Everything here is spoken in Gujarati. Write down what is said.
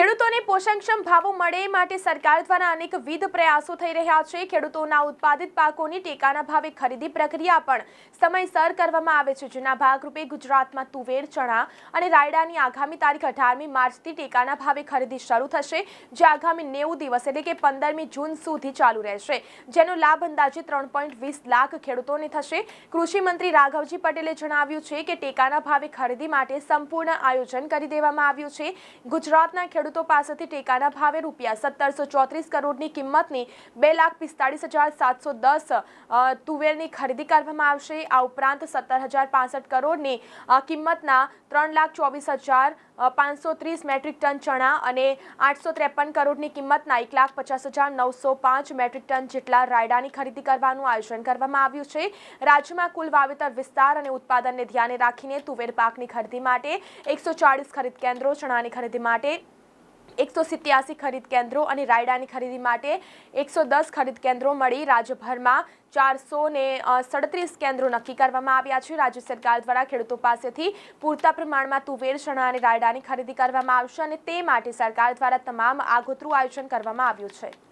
ખેડૂતોને પોષણક્ષમ ભાવો મળે માટે સરકાર દ્વારા અનેકવિધ પ્રયાસો થઈ રહ્યા છે. ખેડૂતોના ઉત્પાદિત પાકોની ટેકાના ભાવે ખરીદી પ્રક્રિયા પણ સમયસર કરવામાં આવે છે. જેના ભાગરૂપે ગુજરાતમાં તુવેર, ચણા અને રાયડાની આગામી તારીખ અઢારમી માર્ચથી ટેકાના ભાવે ખરીદી શરૂ થશે, જે આગામી નેવું દિવસ એટલે કે પંદરમી જૂન સુધી ચાલુ રહેશે. જેનો લાભ અંદાજે ત્રણ પોઈન્ટ વીસ લાખ ખેડૂતોને થશે. કૃષિમંત્રી રાઘવજી પટેલે જણાવ્યું છે કે ટેકાના ભાવે ખરીદી માટે સંપૂર્ણ આયોજન કરી દેવામાં આવ્યું છે. ગુજરાતના ખેડૂતો પાસેથી ટેકાના ભાવે રૂપિયા સત્તરસો ચોત્રીસ કરોડની કિંમતની બે લાખ પિસ્તાળીસ હજાર સાતસો દસ તુવેરની ખરીદી કરવામાં આવશે. આ ઉપરાંત સત્તર હજાર પાસઠ કરોડની કિંમતના ત્રણ લાખ ચોવીસ હજાર પાંચસો ત્રીસ મેટ્રિક ટન ચણા અને આઠસો ત્રેપન કરોડની કિંમતના એક લાખ પચાસ હજાર નવસો પાંચ મેટ્રિક ટન જેટલા રાયડાની ખરીદી કરવાનું આયોજન કરવામાં આવ્યું છે. રાજ્યમાં કુલ વાવેતર વિસ્તાર અને ઉત્પાદનને ધ્યાને રાખીને તુવેર પાકની ખરીદી માટે એકસો ચાળીસ ખરીદ કેન્દ્રો, ચણાની ખરીદી માટે એકસો સિત્યાસી ખરીદ કેન્દ્રો અને રાયડાની ખરીદી માટે એકસો દસ ખરીદ કેન્દ્રો મળી. રાજ્યભરમાં ચારસો ને સડત્રીસ કેન્દ્રો નક્કી કરવામાં આવ્યા છે. રાજ્ય સરકાર દ્વારા ખેડૂતો પાસેથી પૂરતા પ્રમાણમાં તુવેર, ચણા અને રાયડાની ખરીદી કરવામાં આવશે અને તે માટે સરકાર દ્વારા તમામ આગોતરું આયોજન કરવામાં આવ્યું છે.